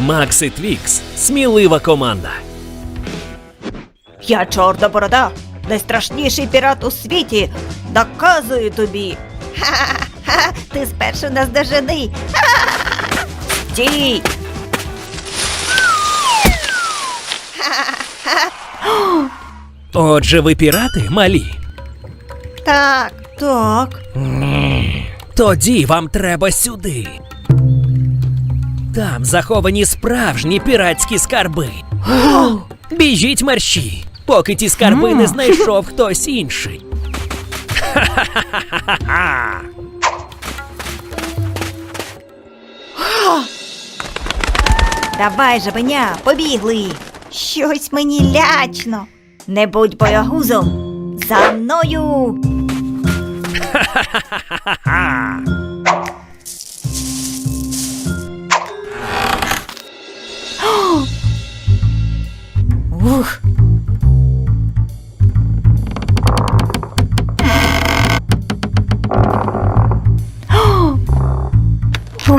Макс і Твікс смілива команда. Я чорна борода, найстрашніший пірат у світі. Доказую тобі. Ха-ха-ха, ти спершу нас дожени. Стій! Отже, ви пірати малі. Так, так. Тоді вам треба сюди. Там заховані справжні піратські скарби. Біжіть мерщі, поки ті скарби не знайшов хтось інший. Ха-ха-ха-ха-ха! Давай, жабеня, побігли. Щось мені лячно. Не будь боягузом. За мною. Ух.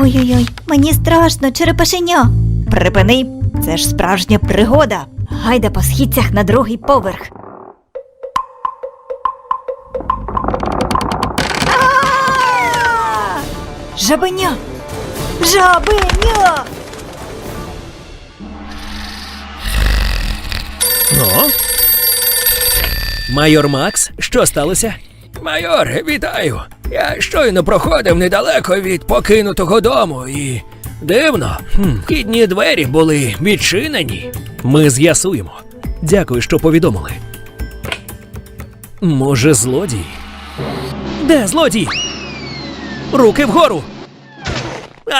Ой-ой-ой, мені страшно, черепашеня. Припини, це ж справжня пригода. Гайда по східцях на другий поверх. Жабеня! Жабеня! Ну? Майор Макс, що сталося? Майор, вітаю. Я щойно проходив недалеко від покинутого дому і. Дивно, хм, вхідні двері були відчинені. Ми з'ясуємо. Дякую, що повідомили. Може, злодій? Де злодій? Руки вгору!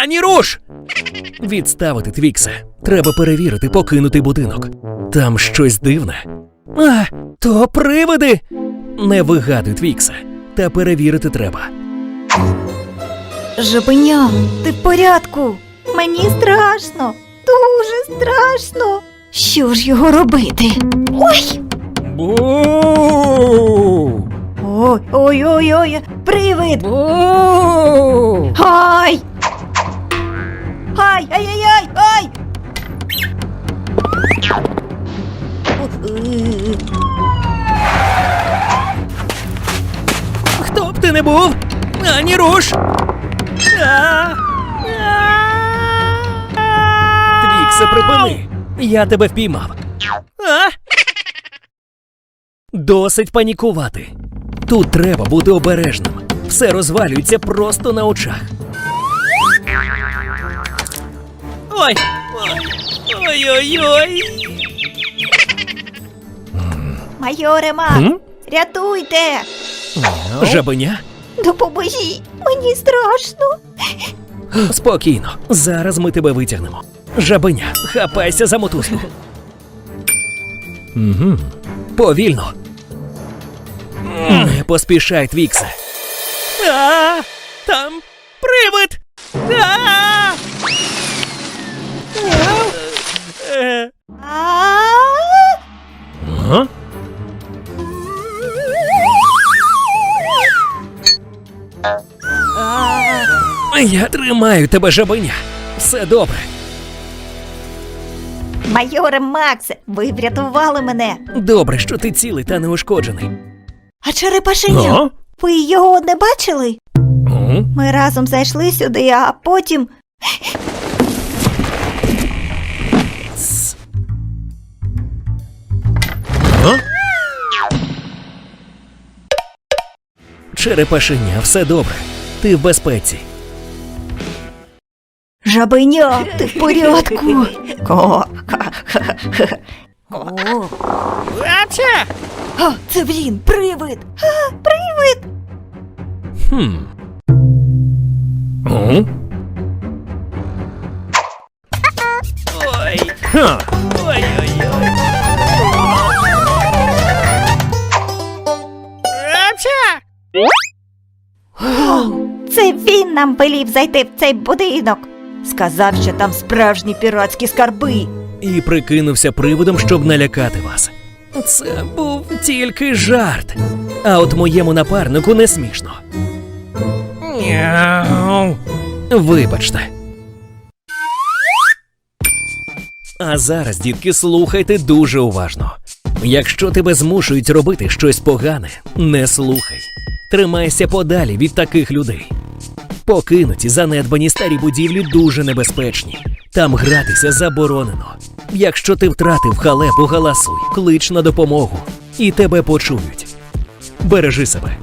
Ані руш! Відставити Твікса. Треба перевірити покинутий будинок. Там щось дивне. А, то привиди. Не вигадуй Твікса. Та перевірити треба. Жабеня, ти в порядку? Мені страшно, дуже страшно. Що ж його робити? Ой! Бу! Ой, ой, ой, ой, привид! Бу! Ай! Ай, ай, ай, ай, ай! Ти не був? Ані руш! А! Твіксе, припини! Я тебе впіймав. А? Досить панікувати. Тут треба бути обережним. Все розвалюється просто на очах. Ой! Ой-ой-ой! Майоре Макс, М? рятуйте! Жабеня? Допоможіть! Мені страшно! Спокійно, зараз ми тебе витягнемо. Жабеня, хапайся за мотузку. Угу. Повільно. Не поспішай, Твіксе. А, там Я тримаю тебе, жабеня. Все добре. Майоре Максе, ви врятували мене. Добре, що ти цілий та неушкоджений. А черепашеня? Ви його не бачили? М? Ми разом зайшли сюди, а потім. А? Черепашеня, все добре. Ти в безпеці. Жабеня, ти в порядку. О, О. А, це він, привид. А, привид. Хм. О? Ой. Ха. Ой-ой-ой. О, це він нам велів зайти в цей будинок. Сказав, що там справжні піратські скарби. І прикинувся приводом, щоб налякати вас. Це був тільки жарт. А от моєму напарнику не смішно. Вибачте. А зараз, дітки, слухайте дуже уважно. Якщо тебе змушують робити щось погане, не слухай. Тримайся подалі від таких людей. Покинуті занедбані старі будівлі дуже небезпечні. Там гратися заборонено. Якщо ти втратив халепу, галасуй, клич на допомогу, і тебе почують. Бережи себе.